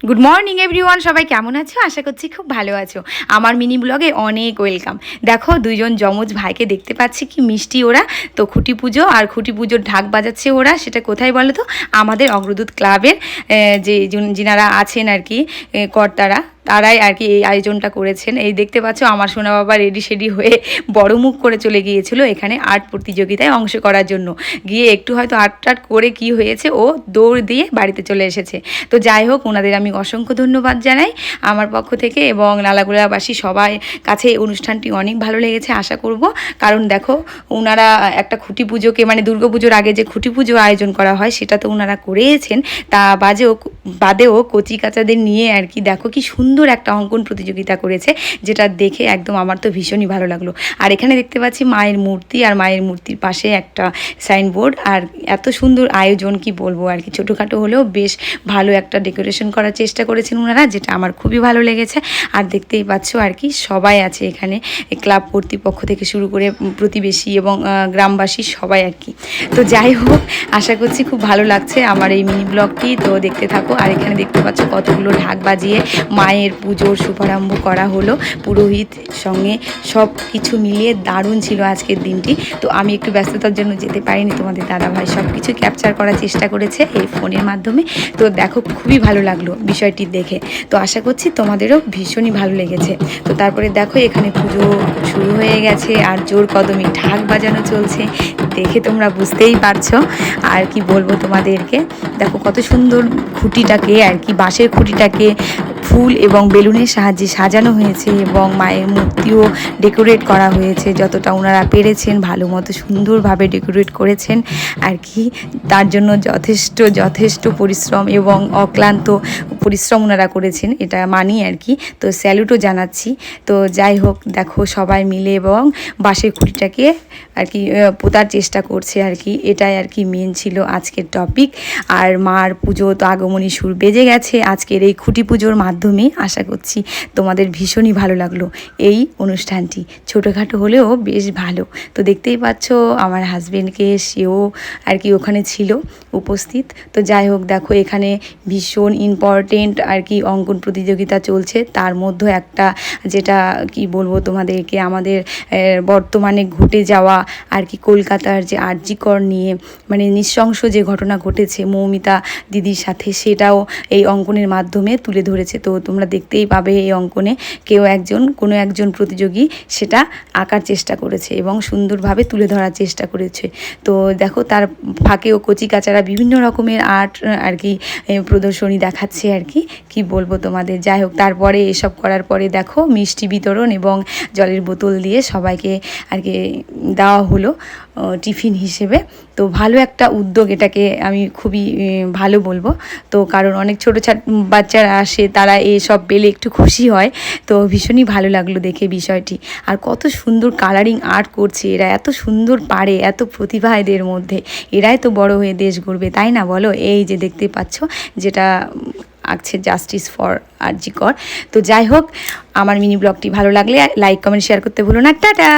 Good morning everyone সবাই কেমন আছো? আশা করছি খুব ভালো আছো। আমার মিনি ব্লগে অনেক ওয়েলকাম। দেখো, দুইজন যমজ ভাইকে দেখতে পাচ্ছি কি মিষ্টি ওরা। তো খুঁটি পুজো আর খুঁটি পুজোর ঢাক বাজাচ্ছে ওরা। সেটা কোথায় বলো তো? আমাদের অগ্রদূত ক্লাবের যে যিনারা আছেন আর কি কর্তারা। তারাই আর কি এই আয়োজনটা করেছেন। এই দেখতে পাচ্ছ, আমার সোনা বাবা রেডি সেডি হয়ে বড় মুখ করে চলে গিয়েছিল এখানে আর্ট প্রতিযোগিতায় অংশ করার জন্য। গিয়ে একটু হয়তো আর্ট টাট করে কি হয়েছে, ও দৌড় দিয়ে বাড়িতে চলে এসেছে। তো যাই হোক, ওনাদের আমি অসংখ্য ধন্যবাদ জানাই আমার পক্ষ থেকে এবং নালাগোলাবাসী সবাই কাছে এই অনুষ্ঠানটি অনেক ভালো লেগেছে, আশা করব। কারণ দেখো ওনারা একটা খুঁটি পুজোকে মানে দুর্গা পুজোর আগে যে খুঁটি পুজো আয়োজন করা হয়, সেটা তো ওনারা করেছেন তা বাজেও, বাদেও কচি কাচাদের নিয়ে আর কি, দেখো কি সুন্দর একটা অঙ্কন প্রতিযোগিতা করেছে, যেটা দেখে একদম আমার তো ভীষণই ভালো লাগল। আর এখানে দেখতে পাচ্ছি মায়ের মূর্তি, আর মায়ের মূর্তির পাশে একটা সাইনবোর্ড আর এত সুন্দর আয়োজন, কি বলব আর কি, ছোটোখাটো হলেও বেশ ভালো একটা ডেকোরেশন করার চেষ্টা করেছেন ওনারা যেটা আমার খুবই ভালো লেগেছে। আর দেখতেই পাচ্ছ আর কি, সবাই আছে এখানে ক্লাব কর্তৃপক্ষ থেকে শুরু করে প্রতিবেশী এবং গ্রামবাসী সবাই আর কি। তো যাই হোক, আশা করছি খুব ভালো লাগছে আমার এই মিনি ব্লগটি তো দেখতে থাকো। আর এখানে দেখতে পাচ্ছ কতগুলো ঢাক বাজিয়ে মায়ের পুজোর শুভারম্ভ করা হলো পুরোহিত সঙ্গে সব কিছু মিলিয়ে দারুণ ছিল আজকের দিনটি। তো আমি একটু ব্যস্ততার জন্য যেতে পারিনি, তোমাদের দাদাভাই সব কিছু ক্যাপচার করার চেষ্টা করেছে এই ফোনের মাধ্যমে। তো দেখো, খুবই ভালো লাগল বিষয়টি দেখে। তো আশা করছি তোমাদেরও ভীষণই ভালো লেগেছে। তো তারপরে দেখো, এখানে পুজো শুরু হয়ে গেছে আর জোর কদমে ঢাক বাজানো চলছে। দেখে তোমরা বুঝতেই পারছ। আর কি বলব তোমাদেরকে? দেখো কত সুন্দর খুঁটিটাকে আর কি, বাঁশের খুঁটিটাকে ফুল এবং বেলুনের সাহায্যে সাজানো হয়েছে এবং মায়ের মূর্তিও ডেকোরেট করা হয়েছে। যতটা ওনারা পেরেছেন, ভালো মতো সুন্দরভাবে ডেকোরেট করেছেন। আর কি, তার জন্য যথেষ্ট যথেষ্ট পরিশ্রম এবং অক্লান্ত পরিশ্রম ওনারা করেছেন, এটা মানি আর কি। তো স্যালুটও জানাচ্ছি। তো যাই হোক, দেখো সবাই মিলে এবং বাঁশের খুঁটিটাকে আর কি পোতার চেষ্টা করছে আর কি। এটাই আর কি মেন ছিল আজকের টপিক আর মার পুজো তো আগমনী সুর বেজে গেছে। আজকের এই খুঁটি পুজোর মাধ্যমে আশা করছি তোমাদের ভীষণই ভালো লাগল এই অনুষ্ঠানটি। ছোটোখাটো হলেও বেশ ভালো। তো দেখতেই পাচ্ছ, আমার হাজব্যান্ডকে সেও আর কি ওখানে ছিল উপস্থিত। তো যাই হোক, দেখো এখানে ভীষণ ইম্পর্টেন্ট আর কি অঙ্কন প্রতিযোগিতা চলছে, তার মধ্যে একটা যেটা কি বলব তোমাদেরকে, আমাদের বর্তমানে ঘটে যাওয়া আর কি কলকাতার যে আর্যিকর নিয়ে মানে নৃশংস যে ঘটনা ঘটেছে মৌমিতা দিদির সাথে, সেটাও এই অঙ্কনের মাধ্যমে তুলে ধরেছে। তো তোমরা দেখতেই পাবে এই অঙ্কনে কেউ একজন, কোনো একজন প্রতিযোগী সেটা আঁকার চেষ্টা করেছে এবং সুন্দরভাবে তুলে ধরার চেষ্টা করেছে। তো দেখো, তার ফাঁকেও কচি কাচারা বিভিন্ন রকমের আর্ট আর কি প্রদর্শনী দেখাচ্ছে আর কি কি বলব তোমাদের? যাই হোক, তারপরে এসব করার পরে দেখো, মিষ্টি বিতরণ এবং জলের বোতল দিয়ে সবাইকে আর কি দেওয়া হলো টিফিন হিসেবে। তো ভালো একটা উদ্যোগ এটাকে আমি খুবই ভালো বলব। তো কারণ অনেক ছোটো বাচ্চারা আসে, তারা এসব পেলে একটু খুশি হয়। তো ভীষণই ভালো লাগল দেখে বিষয়টি। আর কত সুন্দর কালারিং আর্ট করছে এরা, এত সুন্দর পারে, এত প্রতিভা এদের মধ্যে। এরাই তো বড় হয়ে দেশ গড়বে, তাই না বলো? এই যে দেখতে পাচ্ছ, যেটা আঁকছে জাস্টিস ফর আর জি কর। তো যাই হোক, আমার মিনি ব্লগটি ভালো লাগলে লাইক কমেন্ট শেয়ার করতে ভুলো না। টাটা!